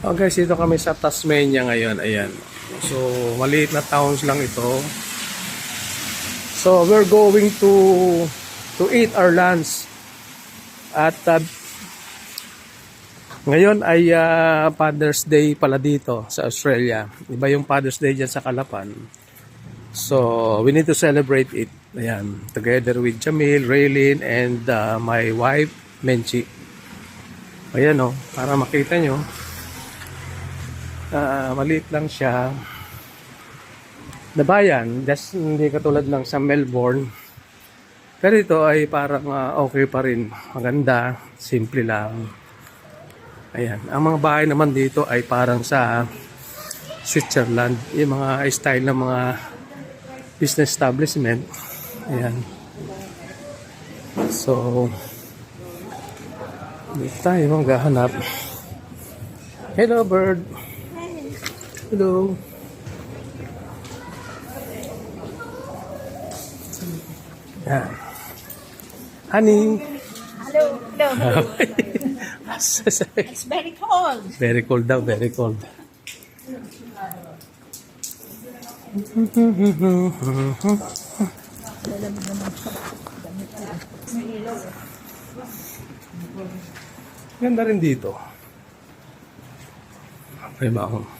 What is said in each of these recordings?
Oh guys, dito kami sa Tasmania ngayon. Ayan. So, maliit na towns lang ito. So, we're going to to eat our lunch. At uh, ngayon ay uh, Father's Day pala dito sa Australia. Iba yung Father's Day dyan sa Kalapan. So, we need to celebrate it. Ayan. Together with Jamil, Raylin, and uh, my wife, Menchi. Ayan o, para makita nyo. Ah, maliit lang siya. Na bayan, just hindi katulad ng sa Melbourne. Pero ito ay parang ah, okay pa rin. Maganda, simple lang. Ayan. Ang mga bahay naman dito ay parang sa Switzerland. Yung mga style ng mga business establishment. Ayan. So, dito tayo maghahanap. Hello, bird. Hello. Yan. Honey. Hello, hello. very It's very cold. cold daw, very cold. Ganda rin dito. May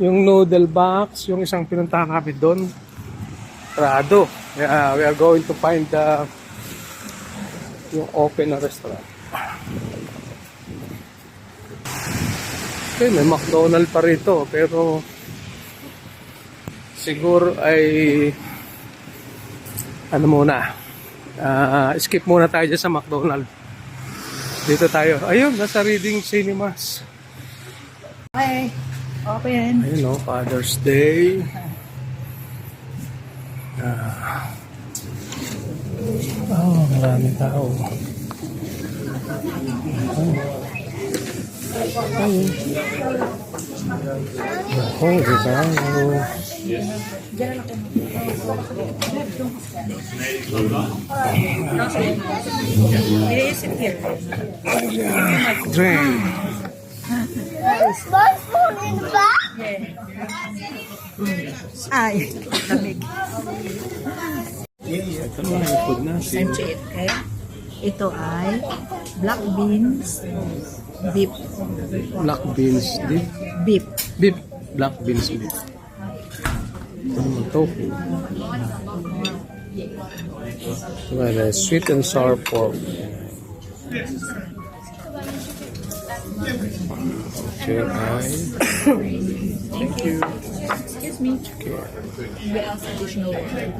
Yung noodle box, yung isang pinuntahan kami doon, sarado. Kaya we are going to find the yung open na restaurant. Okay, may McDonald pa rito, pero siguro ay ano muna, ah, skip muna tayo dyan sa McDonald. Dito tayo. Ayun, nasa Reading Cinemas. Okay, open. Ayun no, Father's Day. Ah. Oh, maraming tao. Ayun. Ako, di tayo. It is here. Drink. Smartphone in the back? Ay, lamig. Time to eat, okay? Ito ay black beans beef. Black beans dip. Beef. Beef. Black beans beef. Ito naman tofu. Well, uh, sweet and sour pork. Okay, ay. Thank you. Excuse me. Okay.